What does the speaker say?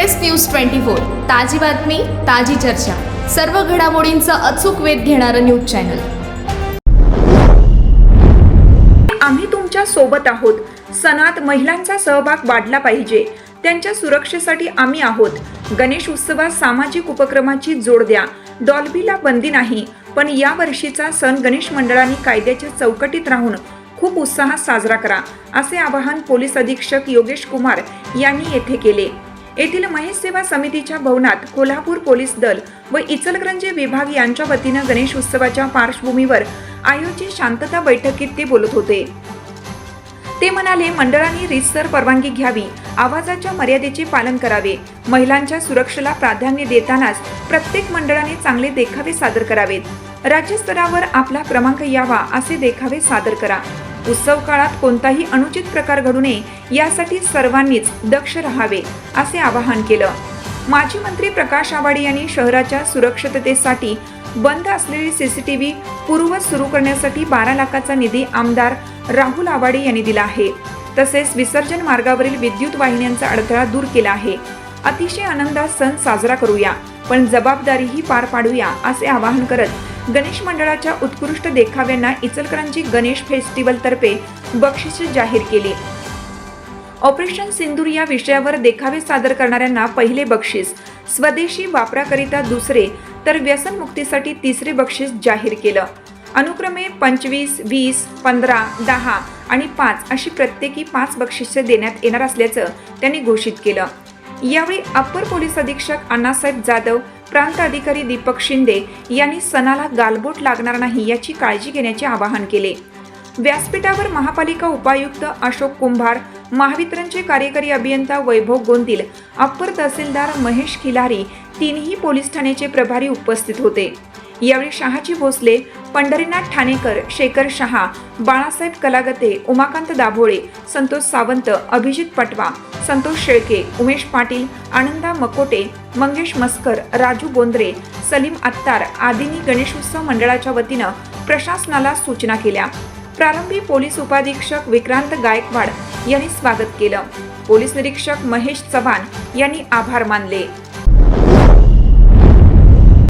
News twenty four. ताजी बातमी ताजी चर्चा. सर्व घडामोडींचा अचूक वेध घेणारं न्यूज चॅनल. आम्ही तुमच्यासोबत आहोत. सणात महिलांचा सहभाग वाढला पाहिजे. त्यांच्या सुरक्षेसाठी आम्ही आहोत. गणेश उत्सवात सामाजिक उपक्रमाची जोड द्या. डॉल्बीला बंदी नाही पण या वर्षीचा सण गणेश मंडळांनी कायद्याच्या चौकटीत राहून खूप उत्साहात साजरा करा असे आवाहन पोलीस अधीक्षक योगेश कुमार यांनी येथे केले. येथील महेश सेवा समितीच्या भवनात कोल्हापूर पोलीस दल व इचलकरंजी विभाग यांच्या वतीनं गणेश उत्सवाच्या पार्श्वभूमीवर आयोजित शांतता बैठकीत ते बोलत होते. ते म्हणाले मंडळांनी रीतसर परवानगी घ्यावी आवाजाच्या मर्यादेचे पालन करावे महिलांच्या सुरक्षेला प्राधान्य देतानाच प्रत्येक मंडळाने चांगले देखावे सादर करावेत. राज्यस्तरावर आपला क्रमांक यावा असे देखावे सादर करा. उत्सव काळात कोणताही अनुचित प्रकार घडू नये यासाठी सर्वांनीच दक्ष राहावे असे आवाहन केलं. माजी मंत्री प्रकाश आवाडे यांनी शहराच्या सुरक्षिततेसाठी बंद असलेली सीसीटीव्ही पूर्ववत सुरू करण्यासाठी बारा लाखाचा निधी आमदार राहुल आवाडे यांनी दिला आहे. तसेच विसर्जन मार्गावरील विद्युत वाहिन्यांचा अडथळा दूर केला आहे. अतिशय आनंदात सण साजरा करूया पण जबाबदारीही पार पाडूया असे आवाहन करत गणेश मंडळाच्या उत्कृष्ट देखाव्यांना इचलकरंजी गणेश फेस्टिवलतर्फे बक्षिसे जाहीर केली. ऑपरेशन सिंदूर या विषयावर देखावे सादर करणाऱ्यांना पहिले बक्षीस. स्वदेशी वापराकरिता दुसरे तर व्यसनमुक्तीसाठी तिसरे बक्षीस जाहीर केलं. अनुक्रमे पंचवीस वीस पंधरा दहा आणि पाच अशी प्रत्येकी पाच बक्षिसे देण्यात येणार असल्याचं त्यांनी घोषित केलं. यावेळी अप्पर पोलीस अधीक्षक अण्णासाहेब जाधव प्रांत अधिकारी दीपक शिंदे यांनी सणाला गालबोट लागणार नाही याची काळजी घेण्याचे आवाहन केले. व्यासपीठावर महापालिका उपायुक्त अशोक कुंभार महावितरणचे कार्यकारी अभियंता वैभव गोंदिल अप्पर तहसीलदार महेश खिलारी तीनही पोलीस ठाण्याचे प्रभारी उपस्थित होते. यावेळी शहाजी भोसले पंढरीनाथ ठाणेकर शेखर शहा बाळासाहेब कलागते उमाकांत दाभोळे संतोष सावंत अभिजित पटवा संतोष शेळके उमेश पाटील आनंदा मकोटे मंगेश मस्कर राजू बोंद्रे सलीम अत्तार आदींनी गणेशोत्सव मंडळाच्या वतीनं प्रशासनाला सूचना केल्या. प्रारंभी पोलीस उपाधीक्षक विक्रांत गायकवाड यांनी स्वागत केलं. पोलीस निरीक्षक महेश चव्हाण यांनी आभार मानले.